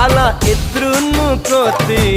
ಬಾಲ ಇದ್ರೂ ಕೋತಿ